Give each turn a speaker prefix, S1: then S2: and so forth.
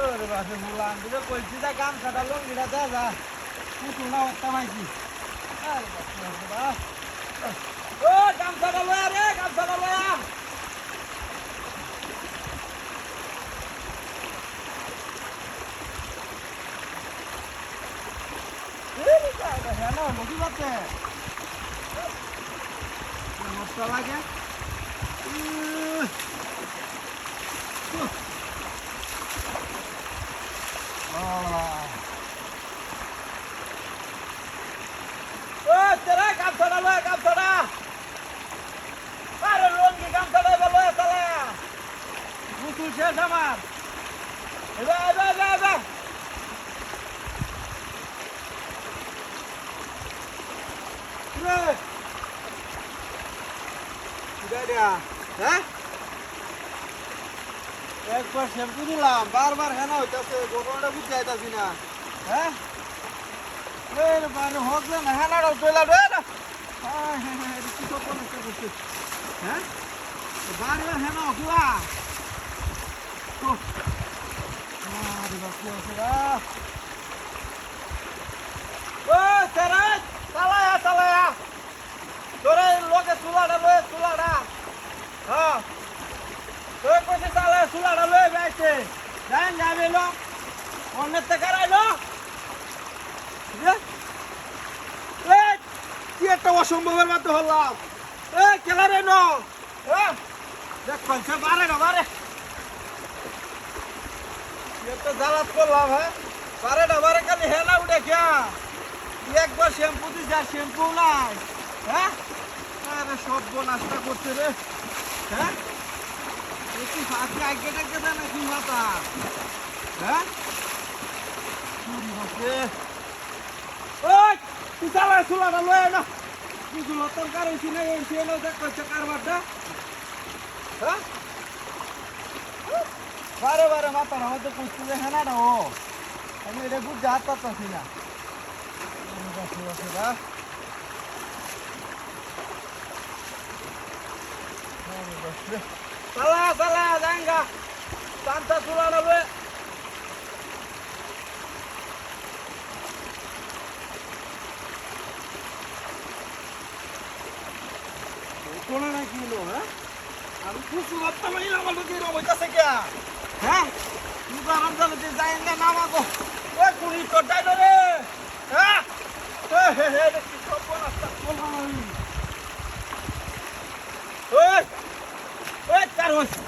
S1: ওরে বাসে মুলান দিলে কইছি যা গাম কাটা লঙ্গিটা যা। যা কুটু না হত্যা মাইছি ও গাম কাটা লয়া রে বাতে মশলা লাগে উহ, উহ। আহ। ও তেরা কাম ছড়া লয় কাম ছড়া আরে লঙ্গি কাম ছড়া এবার লয় চালা মুতুল শেষ আমার এবার এবার এবার এবার হ্যাঁ একবার শ্যাম্পু দিলাম বারবার হেনা হইতাছে ঘটনাটা বুঝতে আইতাছি না হ্যাঁ হোক না হেনাটাও চলে রে না কি তো কোনো করছে হ্যাঁ হেনা হুয়া সেরাজ চালায়া চালায়া তোরে লোকে চুলাটা লয়ে চুলাটা হ্যাঁ তোর কইছে চালায়া চুলাটা লয়ে বেড়াইছে যাই যাবে লো অন্যের থেকে রাইলো একটা অসম্ভবের মধ্যে হলাম। এ খেলা ন? বারে না, বারে। একটা হ্যাঁ? না, বারে উঠে একবার শ্যাম্পু শ্যাম্পু নাই হ্যাঁ? সব করছে রে হ্যাঁ? মাথা হ্যাঁ? ওই, তুই চালা চুলাটা লয়ে না। গুলো তরকার হয়েছি না এই দেখ করছে কারবারটা হ্যাঁ বারে বারে মাথার আমাদের পুষতে যে হেনাটা ও আমি এটা বুঝতে হাত পারতাছি না না চালা চালা জাঙ্গা তান্তা চুলা নেবে কোনো না কি হলো হ্যাঁ? আমি খুশি ভাবতাম এই আমার লোক এরকম হইতাছে কে? হ্যাঁ? তুই তো আমার জানো যে যাই না নামাগো ও কুড়ি তোর ডাইলো রে। হ্যাঁ হে হে ওই ওই তার হইছে।